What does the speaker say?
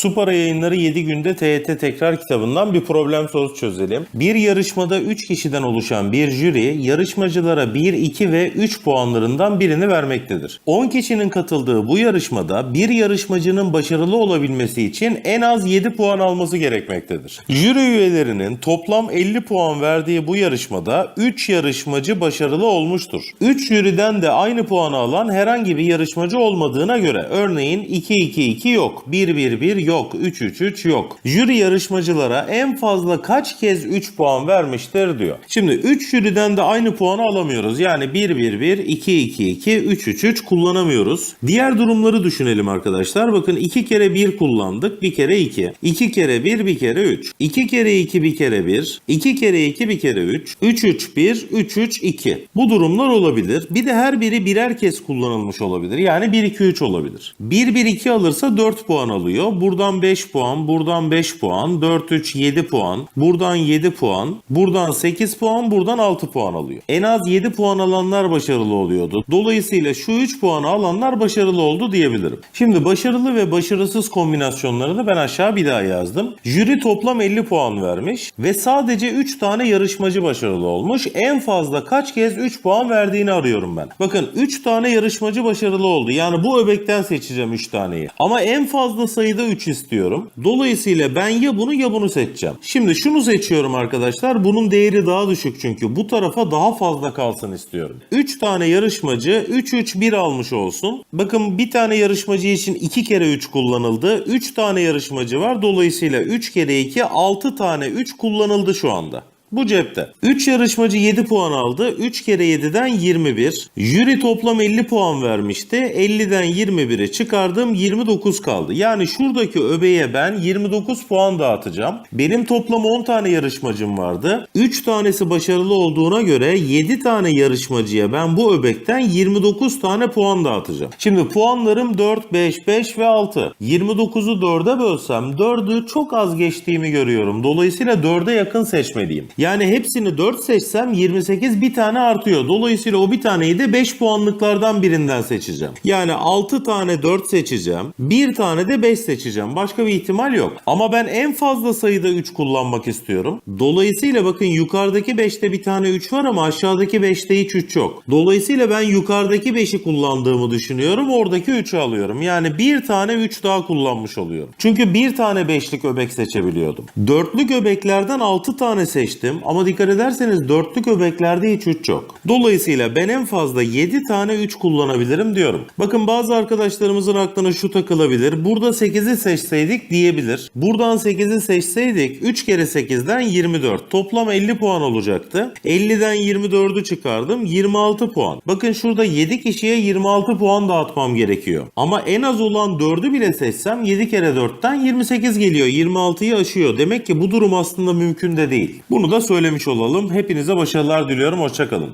Su Para Yayınları 7 günde TYT tekrar kitabından bir problem sorusu çözelim. Bir yarışmada 3 kişiden oluşan bir jüri yarışmacılara 1, 2 ve 3 puanlarından birini vermektedir. 10 kişinin katıldığı bu yarışmada bir yarışmacının başarılı olabilmesi için en az 7 puan alması gerekmektedir. Jüri üyelerinin toplam 50 puan verdiği bu yarışmada 3 yarışmacı başarılı olmuştur. 3 jüriden de aynı puanı alan herhangi bir yarışmacı olmadığına göre örneğin 2-2-2 yok, 1-1-1 yok, 3-3-3 yok. Jüri yarışmacılara en fazla kaç kez 3 puan vermiştir diyor. Şimdi 3 jüriden de aynı puanı alamıyoruz. Yani 1-1-1, 2-2-2, 3-3-3 kullanamıyoruz. Diğer durumları düşünelim arkadaşlar. Bakın 2 kere 1 kullandık, bir kere 2. 2 kere 1, bir kere 3. 2 kere 2, bir kere 1. 2 kere 2, bir kere 3. 3-3-1, 3-3-2. Bu durumlar olabilir. Bir de her biri birer kez kullanılmış olabilir. Yani 1-2-3 olabilir. 1-1-2 alırsa 4 puan alıyor. Buradan 5 puan, buradan 5 puan, 4-3 7 puan, buradan 7 puan, buradan 8 puan, buradan 6 puan alıyor. En az 7 puan alanlar başarılı oluyordu. Dolayısıyla şu 3 puanı alanlar başarılı oldu diyebilirim. Şimdi başarılı ve başarısız kombinasyonlarını ben aşağı bir daha yazdım. Jüri toplam 50 puan vermiş ve sadece 3 tane yarışmacı başarılı olmuş. En fazla kaç kez 3 puan verdiğini arıyorum ben. Bakın 3 tane yarışmacı başarılı oldu. Yani bu öbekten seçeceğim 3 taneyi. Ama en fazla sayıda 3 istiyorum. Dolayısıyla ben ya bunu ya bunu seçeceğim. Şimdi şunu seçiyorum arkadaşlar. Bunun değeri daha düşük çünkü. Bu tarafa daha fazla kalsın istiyorum. 3 tane yarışmacı 3-3-1 almış olsun. Bakın bir tane yarışmacı için 2 kere 3 kullanıldı. 3 tane yarışmacı var. Dolayısıyla 3 kere 2 6 tane 3 kullanıldı şu anda. Bu cepte. 3 yarışmacı 7 puan aldı. 3 kere 7'den 21. Jüri toplam 50 puan vermişti. 50'den 21'e çıkardım. 29 kaldı. Yani şuradaki öbeğe ben 29 puan dağıtacağım. Benim toplam 10 tane yarışmacım vardı. 3 tanesi başarılı olduğuna göre 7 tane yarışmacıya ben bu öbekten 29 tane puan dağıtacağım. Şimdi puanlarım 4, 5, 5 ve 6. 29'u 4'e bölsem 4'ü çok az geçtiğimi görüyorum. Dolayısıyla 4'e yakın seçmeliyim. Yani hepsini 4 seçsem 28 bir tane artıyor. Dolayısıyla o bir taneyi de 5 puanlıklardan birinden seçeceğim. Yani 6 tane 4 seçeceğim. Bir tane de 5 seçeceğim. Başka bir ihtimal yok. Ama ben en fazla sayıda 3 kullanmak istiyorum. Dolayısıyla bakın yukarıdaki 5'te bir tane 3 var ama aşağıdaki 5'te hiç 3 yok. Dolayısıyla ben yukarıdaki 5'i kullandığımı düşünüyorum. Oradaki 3'ü alıyorum. Yani bir tane 3 daha kullanmış oluyorum. Çünkü bir tane 5'lik öbek seçebiliyordum. Dörtlük öbeklerden 6 tane seçtim ama dikkat ederseniz dörtlük öbeklerde hiç 3 yok. Dolayısıyla ben en fazla 7 tane 3 kullanabilirim diyorum. Bakın bazı arkadaşlarımızın aklına şu takılabilir. Burada 8'i seçseydik diyebilir. Buradan 8'i seçseydik 3 kere 8'den 24. Toplam 50 puan olacaktı. 50'den 24'ü çıkardım. 26 puan. Bakın şurada 7 kişiye 26 puan dağıtmam gerekiyor. Ama en az olan 4'ü bile seçsem 7 kere 4'ten 28 geliyor. 26'yı aşıyor. Demek ki bu durum aslında mümkün de değil. Bunu söylemiş olalım. Hepinize başarılar diliyorum. Hoşçakalın.